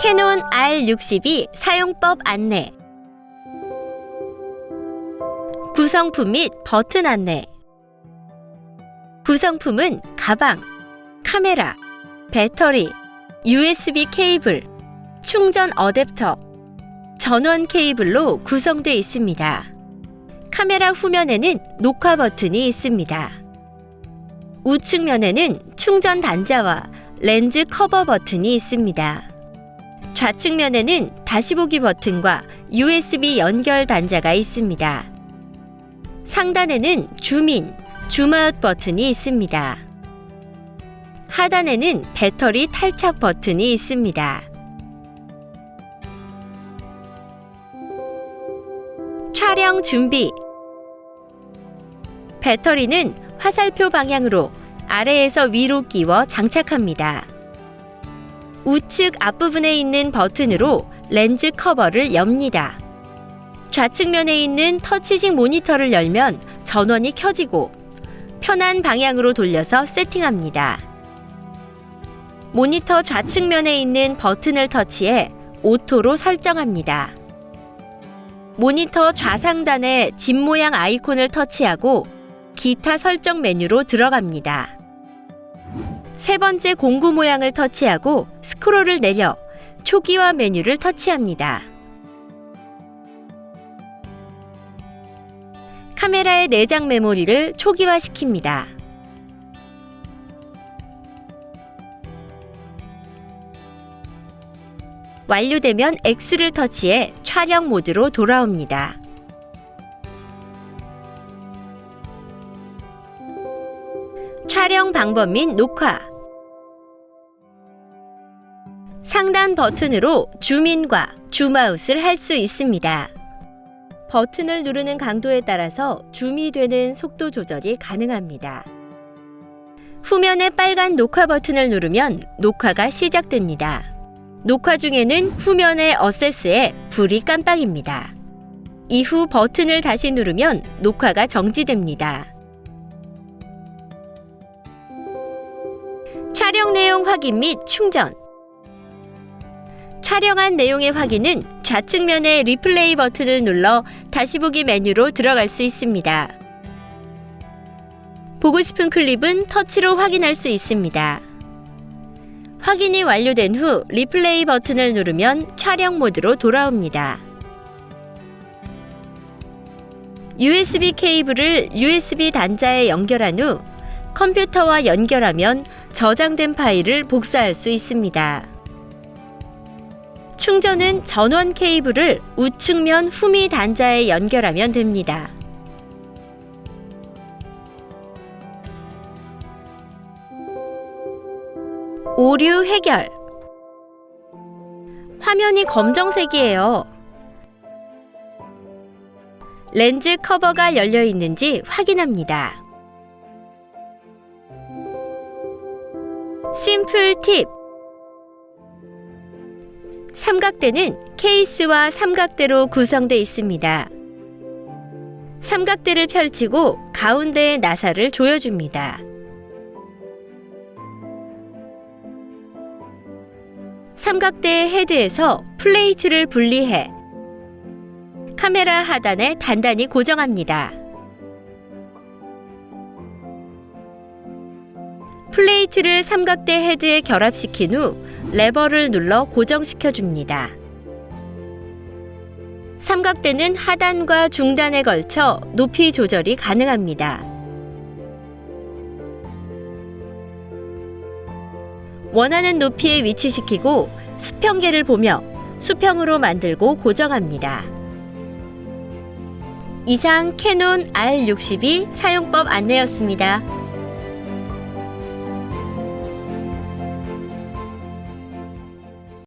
캐논 R62 사용법 안내 구성품 및 버튼 안내 구성품은 가방, 카메라, 배터리, USB 케이블, 충전 어댑터, 전원 케이블로 구성되어 있습니다. 카메라 후면에는 녹화 버튼이 있습니다. 우측면에는 충전 단자와 렌즈 커버 버튼이 있습니다. 좌측면에는 다시 보기 버튼과 USB 연결 단자가 있습니다. 상단에는 줌인, 줌아웃 버튼이 있습니다. 하단에는 배터리 탈착 버튼이 있습니다. 촬영 준비. 배터리는 화살표 방향으로 아래에서 위로 끼워 장착합니다. 우측 앞부분에 있는 버튼으로 렌즈 커버를 엽니다. 좌측면에 있는 터치식 모니터를 열면 전원이 켜지고 편한 방향으로 돌려서 세팅합니다. 모니터 좌측면에 있는 버튼을 터치해 오토로 설정합니다. 모니터 좌상단에 집 모양 아이콘을 터치하고 기타 설정 메뉴로 들어갑니다. 세 번째 공구 모양을 터치하고 스크롤을 내려 초기화 메뉴를 터치합니다. 카메라의 내장 메모리를 초기화시킵니다. 완료되면 X를 터치해 촬영 모드로 돌아옵니다. 촬영 방법 및 녹화 상단 버튼으로 줌인과 줌아웃을 할 수 있습니다. 버튼을 누르는 강도에 따라서 줌이 되는 속도 조절이 가능합니다. 후면의 빨간 녹화 버튼을 누르면 녹화가 시작됩니다. 녹화 중에는 후면의 어세스에 불이 깜빡입니다. 이후 버튼을 다시 누르면 녹화가 정지됩니다. 촬영 내용 확인 및 충전. 촬영한 내용의 확인은 좌측면의 리플레이 버튼을 눌러 다시 보기 메뉴로 들어갈 수 있습니다. 보고 싶은 클립은 터치로 확인할 수 있습니다. 확인이 완료된 후 리플레이 버튼을 누르면 촬영 모드로 돌아옵니다. USB 케이블을 USB 단자에 연결한 후 컴퓨터와 연결하면 저장된 파일을 복사할 수 있습니다. 충전은 전원 케이블을 우측면 후미 단자에 연결하면 됩니다. 오류 해결 화면이 검정색이에요. 렌즈 커버가 열려 있는지 확인합니다. 심플 팁 삼각대는 케이스와 삼각대로 구성되어 있습니다. 삼각대를 펼치고 가운데에 나사를 조여줍니다. 삼각대 헤드에서 플레이트를 분리해 카메라 하단에 단단히 고정합니다. 플레이트를 삼각대 헤드에 결합시킨 후 레버를 눌러 고정시켜 줍니다. 삼각대는 하단과 중단에 걸쳐 높이 조절이 가능합니다. 원하는 높이에 위치시키고 수평계를 보며 수평으로 만들고 고정합니다. 이상 캐논 R62 사용법 안내였습니다.